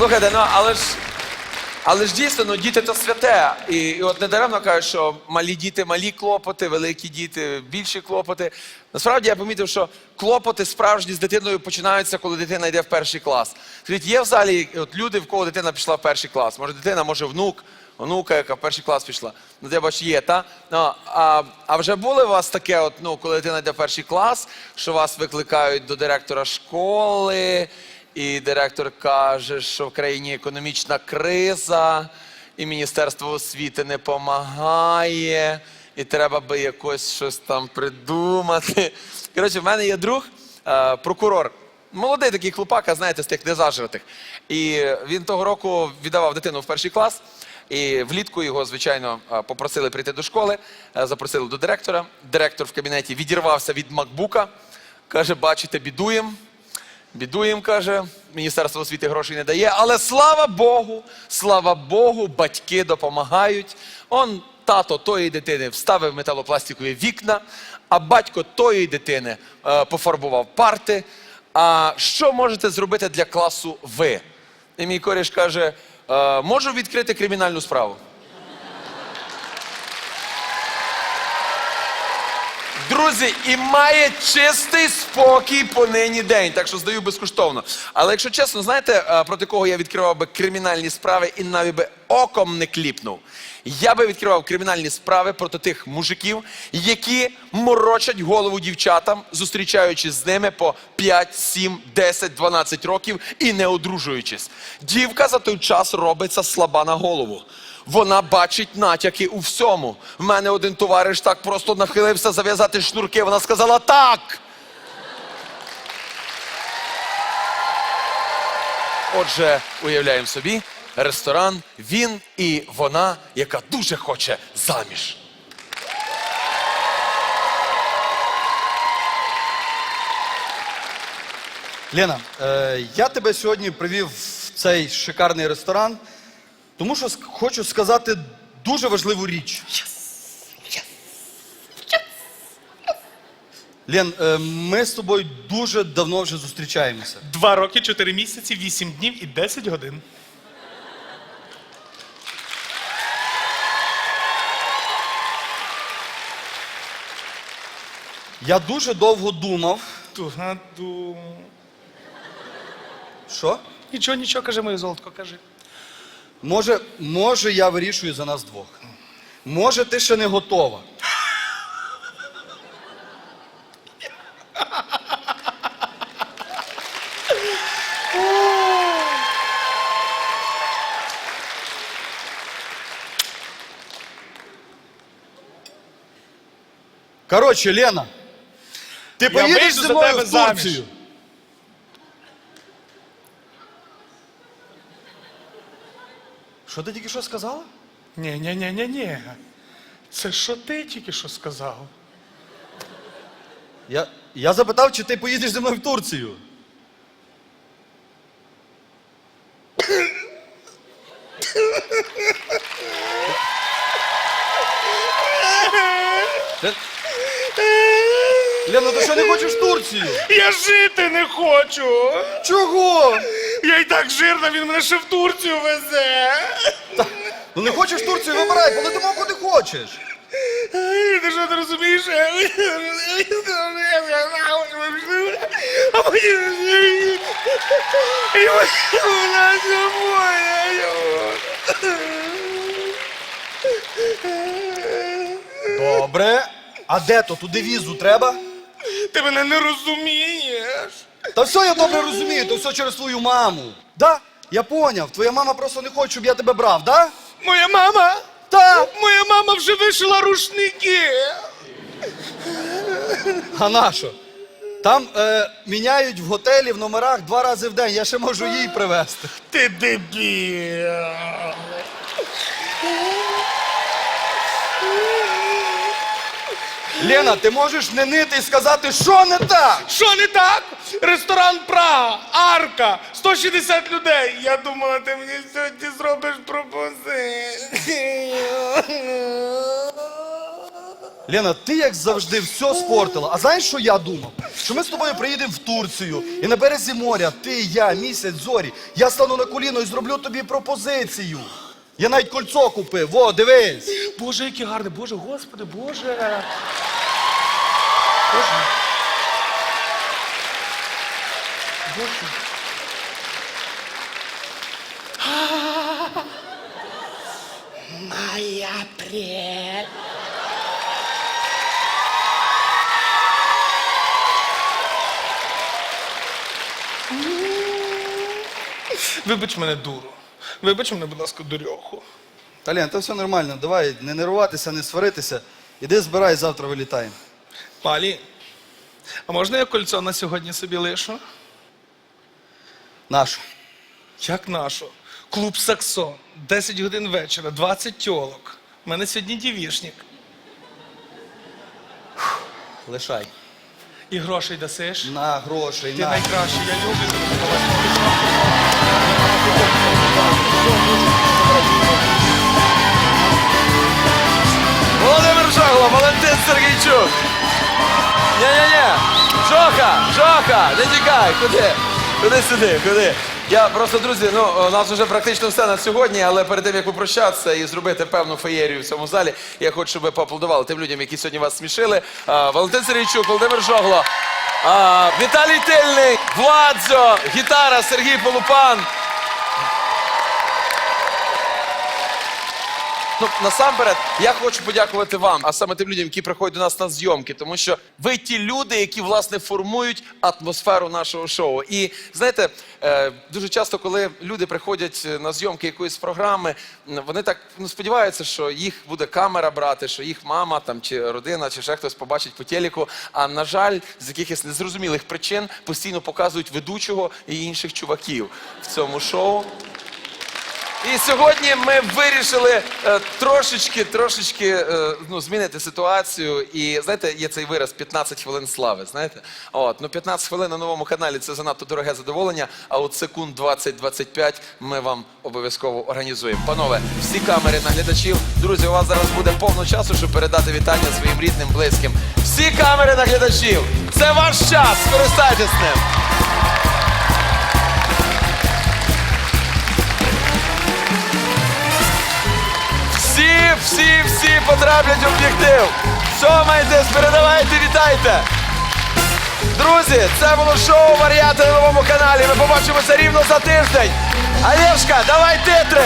Слухайте, ну але ж. Але ж дійсно, ну діти то святе. І, і от недаремно кажуть, що малі діти малі клопоти, великі діти більші клопоти. Насправді я помітив, що клопоти справжні з дитиною починаються, коли дитина йде в перший клас. Скажіть, є в залі от люди, в кого дитина пішла в перший клас? Може дитина, може внук, онука, яка в перший клас пішла. Ну, я бачу, є, та? Ну, а, а вже було у вас таке, от, ну, коли дитина йде в перший клас, що вас викликають до директора школи, і директор каже, що в країні економічна криза, і Міністерство освіти не допомагає, і треба би якось щось там придумати. Коротше, в мене є друг, е, прокурор. Молодий такий хлопака, знаєте, з тих незажитих. І він того року віддавав дитину в перший клас. І влітку його, звичайно, е, попросили прийти до школи, е, запросили до директора. Директор в кабінеті відірвався від макбука, каже: бачите, бідуємо. Бідуєм, каже, Міністерство освіти грошей не дає, але слава Богу, слава Богу, батьки допомагають. Он тато тої дитини вставив металопластикові вікна, а батько тої дитини е, пофарбував парти. А що можете зробити для класу ви? І мій коріш каже: е, можу відкрити кримінальну справу. Друзі, і має чистий спокій по нині день, так що здаю безкоштовно. Але якщо чесно, знаєте, е, проти кого я відкривав би кримінальні справи і навіть би оком не кліпнув? Я би відкривав кримінальні справи проти тих мужиків, які морочать голову дівчатам, зустрічаючись з ними по 5, 7, 10, 12 років і не одружуючись. Дівка за той час робиться слаба на голову. Вона бачить натяки у всьому. В мене один товариш так просто нахилився зав'язати шнурки. Вона сказала так. Отже, уявляємо собі, ресторан, він і вона, яка дуже хоче заміж. Лена, е, я тебе сьогодні привів в цей шикарний ресторан, тому що хочу сказати дуже важливу річ. Лен, е, ми з тобою дуже давно вже зустрічаємося. Два роки, чотири місяці, вісім днів і 10 годин. Я дуже довго думав. Тугаду. Що? Нічого, нічого, каже моє золотко, кажи. Може, може, я вирішую за нас двох. Може, ти ще не готова. Коротше, Лена, ти поїдеш вийду за мною тебе в заміж. Турцію? Що ти тільки що сказала? Ні, ні, ні, ні, ні. Це що ти тільки що сказав? Я, я запитав, чи ти поїдеш зі мною в Турцію. Лена, ти що не хочеш в Турцію? Я жити не хочу. Чого? Я і так жирна, він мене ще в Турцію везе. Ну не хочеш в Турцію, вибирай, полетимо куди хочеш. Ти що ти розумієш? А потім... І вона Добре. А де то? Туди візу треба? Ти мене не розумієш. Та все я добре розумію, то все через твою маму. Да? Я поняв. Твоя мама просто не хоче, щоб я тебе брав, да? Моя мама, Так. моя мама вже вишила рушники. А на що? Там е, міняють в готелі в номерах два рази в день. Я ще можу їй привезти. Ти дебіл. Лена, ти можеш не нити і сказати, що не так? Що не так? Ресторан Прага, Арка, 160 людей. Я думала, ти мені сьогодні зробиш пропозицію. Лена, ти як завжди все спортила. А знаєш, що я думав? Що ми з тобою приїдемо в Турцію і на березі моря, ти, я, місяць, зорі. Я стану на коліно і зроблю тобі пропозицію. Я навіть кольцо купив. Во, дивись. Боже, який гарний, Боже, Господи, Боже. Боже. Боже. Моя прель. Вибач мене дуру. Вибач мене, будь ласка, дурьоху. Та Лен, то все нормально. Давай не нервуватися, не сваритися. Іди збирай, завтра вилітаємо. Палі, а можна я кольцо на сьогодні собі лишу? Нашу. Як нашу? Клуб Саксон. 10 годин вечора, 20 тьолок. У мене сьогодні дівішник. Лишай. І грошей дасиш? На грошей, Ти на. найкращий, я люблю. Володимир Жогло, Валентин Сергійчук. Ні-ні-ні. Жоха, Жоха, не тікай, куди? Куди сюди, куди? Я просто, друзі, ну у нас вже практично все на сьогодні, але перед тим як попрощатися і зробити певну феєрію в цьому залі, я хочу, щоб ви поаплодували тим людям, які сьогодні вас смішили. А, Валентин Сергійчук, Володимир Жогло, а, Віталій Тильний, Владзо, гітара Сергій Полупан. Ну, насамперед, я хочу подякувати вам, а саме тим людям, які приходять до нас на зйомки, тому що ви ті люди, які власне формують атмосферу нашого шоу. І знаєте, е, дуже часто, коли люди приходять на зйомки якоїсь програми, вони так ну, сподіваються, що їх буде камера брати, що їх мама там чи родина, чи ще хтось побачить по телеку. А на жаль, з якихось незрозумілих причин постійно показують ведучого і інших чуваків в цьому шоу. І сьогодні ми вирішили е, трошечки, трошечки е, ну, змінити ситуацію. І знаєте, є цей вираз 15 хвилин слави. Знаєте? От, ну 15 хвилин на новому каналі це занадто дороге задоволення. А от секунд 20-25 ми вам обов'язково організуємо. Панове, всі камери на глядачів. Друзі, у вас зараз буде повно часу, щоб передати вітання своїм рідним, близьким. Всі камери на глядачів. Це ваш час. Скористайтесь ним. Всі, всі, всі потраплять в об'єктив. Сьомайтесь, передавайте, вітайте. Друзі, це було шоу Варіати на новому каналі. Ми побачимося рівно за тиждень. Олешка, давай титри!